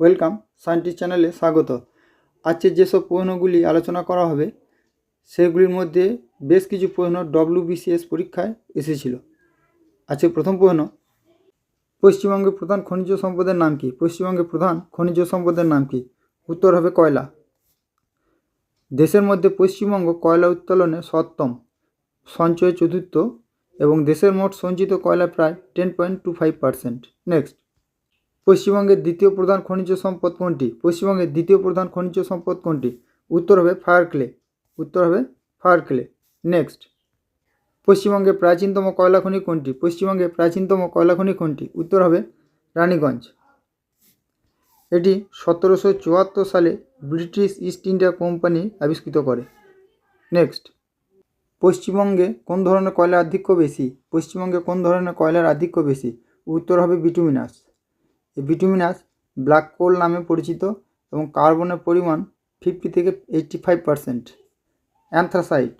Welcome scientist চ্যানেলে স্বাগত। আজকের যেসব প্রশ্নগুলি আলোচনা করা হবে, সেগুলির মধ্যে বেশ কিছু প্রশ্ন ডব্লিউবিসিএস পরীক্ষায় এসেছিল। আজকে প্রথম প্রশ্ন, পশ্চিমবঙ্গের প্রধান খনিজ সম্পদের নাম কি? পশ্চিমবঙ্গের প্রধান খনিজ সম্পদের নাম কি? উত্তর হবে কয়লা। দেশের মধ্যে পশ্চিমবঙ্গ কয়লা উত্তোলনে সপ্তম, সঞ্চয় চতুর্থ এবং দেশের মোট সঞ্চিত কয়লা প্রায় ten point two five percent next পশ্চিমবঙ্গের দ্বিতীয় প্রধান খনিজ সম্পদ কোনটি? পশ্চিমবঙ্গের দ্বিতীয় প্রধান খনিজ সম্পদ কোনটি? উত্তর হবে ফায়ার উত্তর হবে ফায়ার ক্লে নেক্সট পশ্চিমবঙ্গের প্রাচীনতম কয়লা খনি কোনটি? পশ্চিমবঙ্গের প্রাচীনতম কয়লা খনি কোনটি? উত্তর হবে রানীগঞ্জ। এটি সতেরোশো চুয়াত্তর সালে ব্রিটিশ ইস্ট ইন্ডিয়া কোম্পানি আবিষ্কৃত করে। নেক্সট পশ্চিমবঙ্গে কোন ধরনের কয়লার আধিক্য বেশি? পশ্চিমবঙ্গে কোন ধরনের কয়লার আধিক্য বেশি? উত্তর হবে বিটুমিনাস এই বিটুমিনাস ব্ল্যাক কোল নামে পরিচিত এবং কার্বনের পরিমাণ ফিফটি থেকে এইটটি ফাইভ পারসেন্ট অ্যান্থ্রাসাইট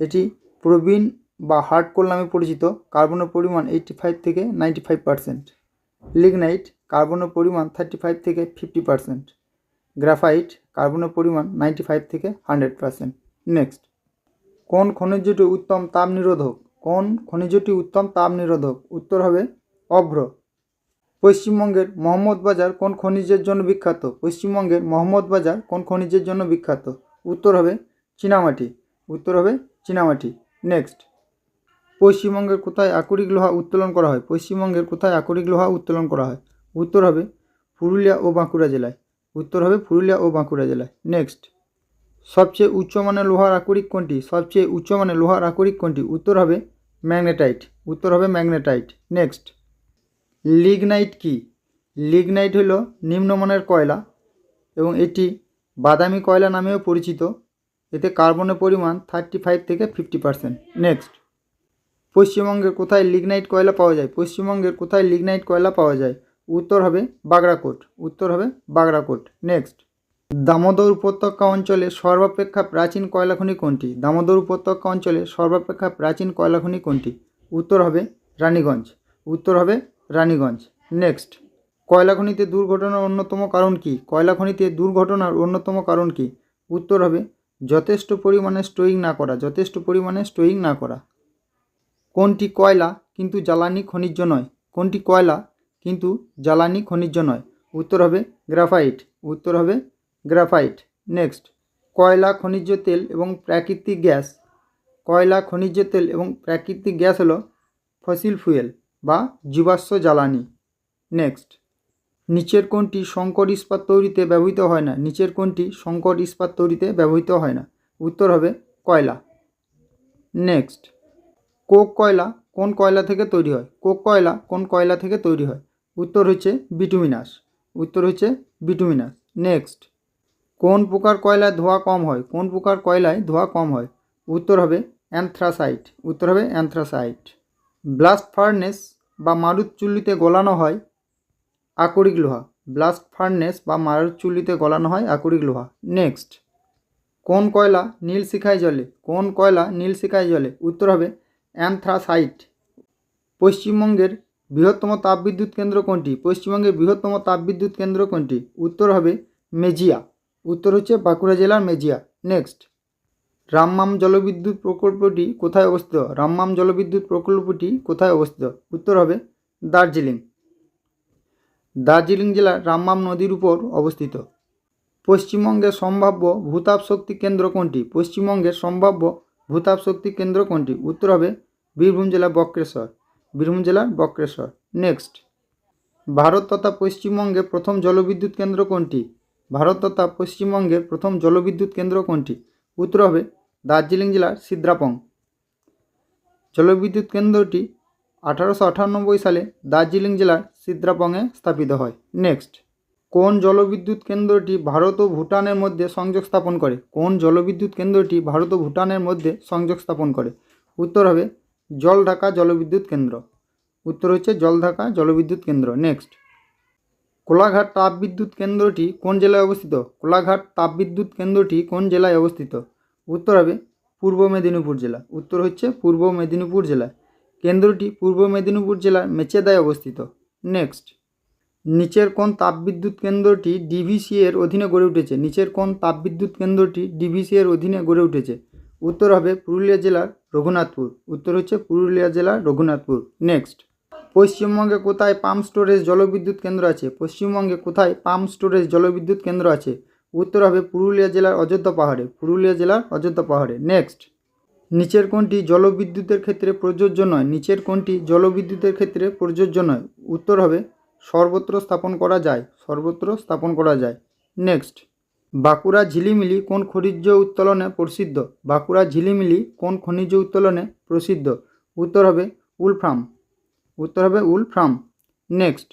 এটি প্রবীণ বা হার্ড কোল নামে পরিচিত কার্বনের পরিমাণ এইটটি ফাইভ থেকে নাইনটি ফাইভ পারসেন্ট লিগনাইট কার্বনের পরিমাণ থার্টি ফাইভ থেকে ফিফটি পারসেন্ট গ্রাফাইট কার্বনের পরিমাণ নাইনটি ফাইভ থেকে হান্ড্রেড পারসেন্ট নেক্সট কোন খনিজটি উত্তম তাপ নিরোধক? কোন খনিজটি উত্তম তাপ নিরোধক? উত্তর হবে অভ্র। পশ্চিমবঙ্গের মোহাম্মদ বাজার কোন খনিজের জন্য বিখ্যাত? পশ্চিমবঙ্গের মোহাম্মদ বাজার কোন খনিজের জন্য বিখ্যাত? উত্তর হবে চীনামাটি। উত্তর হবে চীনামাটি। নেক্সট পশ্চিমবঙ্গের কোথায় আকরিক লোহা উত্তোলন করা হয়? পশ্চিমবঙ্গের কোথায় আকরিক লোহা উত্তোলন করা হয়? উত্তর হবে পুরুলিয়া ও বাঁকুড়া জেলায়। উত্তর হবে পুরুলিয়া ও বাঁকুড়া জেলায়। নেক্সট সবচেয়ে উচ্চমানের লোহার আকরিক কোনটি? সবচেয়ে উচ্চমানের লোহার আকরিক কোনটি? উত্তর হবে ম্যাগনেটাইট। উত্তর হবে ম্যাগনেটাইট। নেক্সট লিগনাইট কি? লিগনাইট হলো নিম্নমানের কয়লা এবং এটি বাদামি কয়লা নামেও পরিচিত। এতে কার্বনের পরিমাণ থার্টি ফাইভ থেকে ফিফটি পার্সেন্ট নেক্সট পশ্চিমবঙ্গের কোথায় লিগনাইট কয়লা পাওয়া যায়? পশ্চিমবঙ্গের কোথায় লিগনাইট কয়লা পাওয়া যায়? উত্তর হবে বাগড়াকোট। উত্তর হবে বাগড়াকোট। নেক্সট দামোদর উপত্যকা অঞ্চলে সর্বাপেক্ষা প্রাচীন কয়লা খনি কোনটি? দামোদর উপত্যকা অঞ্চলে সর্বাপেক্ষা প্রাচীন কয়লা খনি কোনটি? উত্তর হবে রানীগঞ্জ। উত্তর হবে রানীগঞ্জ। নেক্সট। কয়লা খনিতে দুর্ঘটনার অন্যতম কারণ কি? কয়লা খনিতে দুর্ঘটনার অন্যতম কারণ কি? উত্তর হবে, যথেষ্ট পরিমাণে স্টোয়িং না করা, যথেষ্ট পরিমাণে স্টোয়িং না করা। কোনটি কয়লা কিন্তু জ্বালানি খনিজ নয়? কোনটি কয়লা কিন্তু জ্বালানি খনিজ নয়? উত্তর হবে, গ্রাফাইট। উত্তর হবে, গ্রাফাইট। নেক্সট। কয়লা খনিজ তেল এবং প্রাকৃতিক গ্যাস। কয়লা খনিজ তেল এবং প্রাকৃতিক গ্যাস হলো ফসিল ফুয়েল। বা জীবাশ্ম জ্বালানি। নেক্সট। নিচের কোনটি সংকর ইস্পাত তৈরিতে ব্যবহৃত হয় না। নিচের কোনটি সংকর ইস্পাত তৈরিতে ব্যবহৃত হয় না। উত্তর হবে কয়লা। নেক্সট। কোক কয়লা কোন কয়লা থেকে তৈরি হয়? কোক কয়লা কোন কয়লা থেকে তৈরি হয়? উত্তর হচ্ছে বিটুমিনাস। উত্তর হচ্ছে বিটুমিনাস। নেক্সট। কোন প্রকার কয়লায় ধোঁয়া কম হয়? কোন প্রকার কয়লায় ধোঁয়া কম হয়? উত্তর হবে অ্যান্থ্রাসাইট। উত্তর হবে অ্যান্থ্রাসাইট। ব্লাস্ট ফার্নেস বা মারুত চুল্লিতে গলানো হয়, আকরিক লোহা। ব্লাস্ট ফার্নেস বা মারুত চুল্লিতে গলানো হয়, আকরিক লোহা। নেক্সট। কোন কয়লা নীল শিখায় জলে? কোন কয়লা নীল শিখায় জলে? উত্তর হবে অ্যান্থ্রাসাইট। পশ্চিমবঙ্গের বৃহত্তম তাপবিদ্যুৎ কেন্দ্র কোনটি? পশ্চিমবঙ্গের বৃহত্তম তাপবিদ্যুৎ কেন্দ্র কোনটি? উত্তর হবে মেজিয়া। উত্তর হচ্ছে বাঁকুড়া জেলার মেজিয়া। নেক্সট। রামমাম জলবিদ্যুৎ প্রকল্পটি কোথায় অবস্থিত? রামমাম জলবিদ্যুৎ প্রকল্পটি কোথায় অবস্থিত? উত্তর হবে দার্জিলিং। দার্জিলিং জেলার রামমাম নদীর উপর অবস্থিত। পশ্চিমবঙ্গের সম্ভাব্য ভূতাপ শক্তি কেন্দ্র কোনটি? পশ্চিমবঙ্গের সম্ভাব্য ভূতাপ শক্তি কেন্দ্র কোনটি? উত্তর হবে বীরভূম জেলা বক্রেশ্বর। বীরভূম জেলার বক্রেশ্বর। নেক্সট। ভারত তথা পশ্চিমবঙ্গের প্রথম জলবিদ্যুৎ কেন্দ্র কোনটি? ভারত তথা পশ্চিমবঙ্গের প্রথম জলবিদ্যুৎ কেন্দ্র কোনটি? উত্তর হবে দার্জিলিং জেলার সিদ্রাপং। জলবিদ্যুৎ কেন্দ্রটি আঠারোশো আটানব্বই সালে দার্জিলিং জেলার সিদ্রাপংয়ে স্থাপিত হয়। নেক্সট, কোন জলবিদ্যুৎ কেন্দ্রটি ভারত ও ভুটানের মধ্যে সংযোগ স্থাপন করে? কোন জলবিদ্যুৎ কেন্দ্রটি ভারত ও ভুটানের মধ্যে সংযোগ স্থাপন করে? উত্তর হবে, জলঢাকা জলবিদ্যুৎ কেন্দ্র। উত্তর হচ্ছে জলঢাকা জলবিদ্যুৎ কেন্দ্র। নেক্সট, কোলাঘাট তাপবিদ্যুৎ কেন্দ্রটি কোন জেলায় অবস্থিত? কোলাঘাট তাপবিদ্যুৎ কেন্দ্রটি কোন জেলায় অবস্থিত? উত্তর হবে পূর্ব মেদিনীপুর জেলা। উত্তর হচ্ছে পূর্ব মেদিনীপুর জেলা। কেন্দ্রটি পূর্ব মেদিনীপুর জেলার মেচেদায় অবস্থিত। নেক্সট নিচের কোন তাপবিদ্যুৎ কেন্দ্রটি ডিভিসি এর অধীনে গড়ে উঠেছে। নিচের কোন তাপবিদ্যুৎ কেন্দ্রটি ডিভিসি এর অধীনে গড়ে উঠেছে। উত্তর হবে পুরুলিয়া জেলার রঘুনাথপুর। উত্তর হচ্ছে পুরুলিয়া জেলার রঘুনাথপুর। নেক্সট পশ্চিমবঙ্গে কোথায় পাম্প স্টোরেজ জলবিদ্যুৎ কেন্দ্র আছে? পশ্চিমবঙ্গে কোথায় পাম্প স্টোরেজ জলবিদ্যুৎ কেন্দ্র আছে? উত্তর হবে পুরুলিয়া জেলার অযোধ্যা পাহাড়ে, পুরুলিয়া জেলার অযোধ্যা পাহাড়ে। নেক্সট নিচের কোনটি জলবিদ্যুতের ক্ষেত্রে প্রযোজ্য নয়? নিচের কোনটি জলবিদ্যুতের ক্ষেত্রে প্রযোজ্য নয়? উত্তর হবে, সর্বত্র স্থাপন করা যায়, সর্বত্র স্থাপন করা যায়। নেক্সট বাঁকুড়া ঝিলিমিলি কোন খনিজ উত্তোলনে প্রসিদ্ধ? বাঁকুড়া ঝিলিমিলি কোন খনিজ উত্তোলনে প্রসিদ্ধ? উত্তর হবে উলফ্রাম উত্তর হবে উলফ্রাম নেক্সট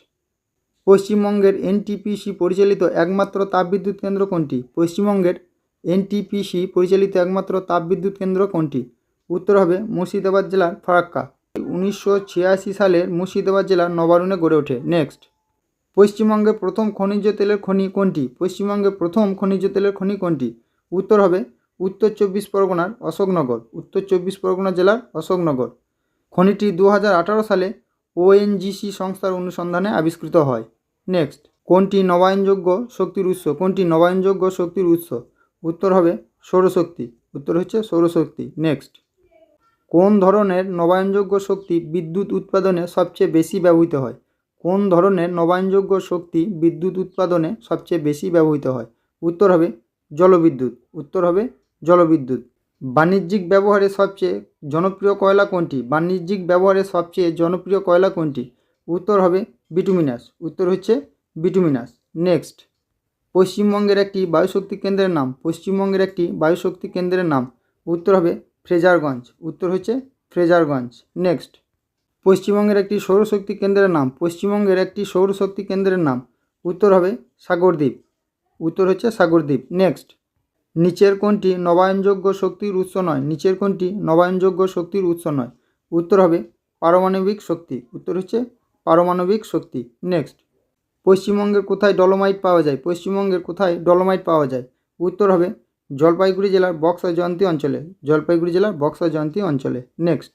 পশ্চিমবঙ্গের এনটিপিসি পরিচালিত একমাত্র তাপবিদ্যুৎ কেন্দ্র কোনটি? পশ্চিমবঙ্গের এনটিপিসি পরিচালিত একমাত্র তাপবিদ্যুৎ কেন্দ্র কোনটি? উত্তর হবে মুর্শিদাবাদ জেলার ফারাক্কা। উনিশশো ছিয়াশি সালের মুর্শিদাবাদ জেলার নবারুণে গড়ে ওঠে। নেক্সট। পশ্চিমবঙ্গের প্রথম খনিজ তেলের খনি কোনটি? পশ্চিমবঙ্গের প্রথম খনিজ তেলের খনি কোনটি? উত্তর হবে উত্তর চব্বিশ পরগনার অশোকনগর। উত্তর চব্বিশ পরগনা জেলার অশোকনগর। খনিটি দু সালে ওএনজিসি সংস্থার অনুসন্ধানে আবিষ্কৃত হয়। নেক্সট কোনটি নবায়নযোগ্য শক্তির উৎস? কোনটি নবায়নযোগ্য শক্তির উৎস? উত্তর হবে সৌরশক্তি। উত্তর হচ্ছে সৌরশক্তি। নেক্সট কোন ধরনের নবায়নযোগ্য শক্তি বিদ্যুৎ উৎপাদনে সবচেয়ে বেশি ব্যবহৃত হয়? কোন ধরনের নবায়নযোগ্য শক্তি বিদ্যুৎ উৎপাদনে সবচেয়ে বেশি ব্যবহৃত হয়? উত্তর হবে জলবিদ্যুৎ। উত্তর হবে জলবিদ্যুৎ। বাণিজ্যিক ব্যবহারে সবচেয়ে জনপ্রিয় কয়লা কোনটি? বাণিজ্যিক ব্যবহারে সবচেয়ে জনপ্রিয় কয়লা কোনটি? উত্তর হবে বিটুমিনাস উত্তর হচ্ছে বিটুমিনাস নেক্সট পশ্চিমবঙ্গের একটি বায়ুশক্তি কেন্দ্রের নাম, পশ্চিমবঙ্গের একটি বায়ুশক্তি কেন্দ্রের নাম। উত্তর হবে ফ্রেজারগঞ্জ উত্তর হচ্ছে ফ্রেজারগঞ্জ নেক্সট পশ্চিমবঙ্গের একটি সৌরশক্তি কেন্দ্রের নাম, পশ্চিমবঙ্গের একটি সৌরশক্তি কেন্দ্রের নাম। উত্তর হবে সাগরদ্বীপ, উত্তর হচ্ছে সাগরদ্বীপ। নেক্সট নিচের কোনটি নবায়নযোগ্য শক্তির উৎস নয়, নিচের কোনটি নবায়নযোগ্য শক্তির উৎস নয়। উত্তর হবে পারমাণবিক শক্তি, উত্তর হচ্ছে পারমাণবিক শক্তি। নেক্সট। পশ্চিমবঙ্গের কোথায় ডলোমাইট পাওয়া যায়? পশ্চিমবঙ্গের কোথায় ডলোমাইট পাওয়া যায়? উত্তর হবে জলপাইগুড়ি জেলার বক্সা জয়ন্তী অঞ্চলে। জলপাইগুড়ি জেলার বক্সা জয়ন্তী অঞ্চলে। নেক্সট।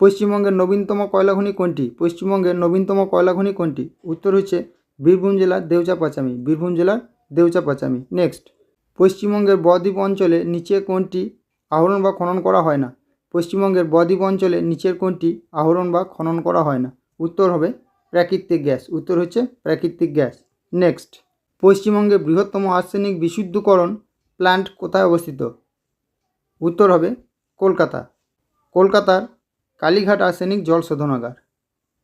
পশ্চিমবঙ্গের নবীনতম কয়লা খনি কোনটি? পশ্চিমবঙ্গের নবীনতম কয়লা খনি কোনটি? উত্তর হচ্ছে বীরভূম জেলার দেউচা পাচামি বীরভূম জেলার দেউচা পাচামি নেক্সট। পশ্চিমবঙ্গের বদ্বীপ অঞ্চলে নিচে কোনটি আহরণ বা খনন করা হয় না? পশ্চিমবঙ্গের বদ্বীপ অঞ্চলে নিচের কোনটি আহরণ বা খনন করা হয় না? উত্তর হবে প্রাকৃতিক গ্যাস। উত্তর হচ্ছে প্রাকৃতিক গ্যাস। নেক্সট পশ্চিমবঙ্গের বৃহত্তম আর্সেনিক বিশুদ্ধকরণ প্ল্যান্ট কোথায় অবস্থিত? উত্তর হবে কলকাতা। কলকাতার কালীঘাট আর্সেনিক জল শোধনাগার।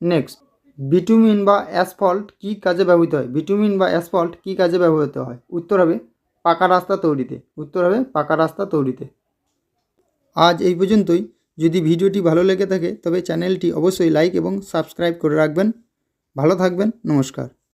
নেক্সট, বিটুমিন বা অ্যাসফল্ট কী কাজে ব্যবহৃত হয়? বিটুমিন বা অ্যাসফল্ট কী কাজে ব্যবহৃত হয়? উত্তর হবে পাকা রাস্তা তৈরিতে। উত্তর হবে পাকা রাস্তা তৈরিতে। আজ এই পর্যন্তই। যদি ভিডিওটি ভালো লেগে থাকে, তবে চ্যানেলটি অবশ্যই লাইক এবং সাবস্ক্রাইব করে রাখবেন। ভালো থাকবেন, নমস্কার।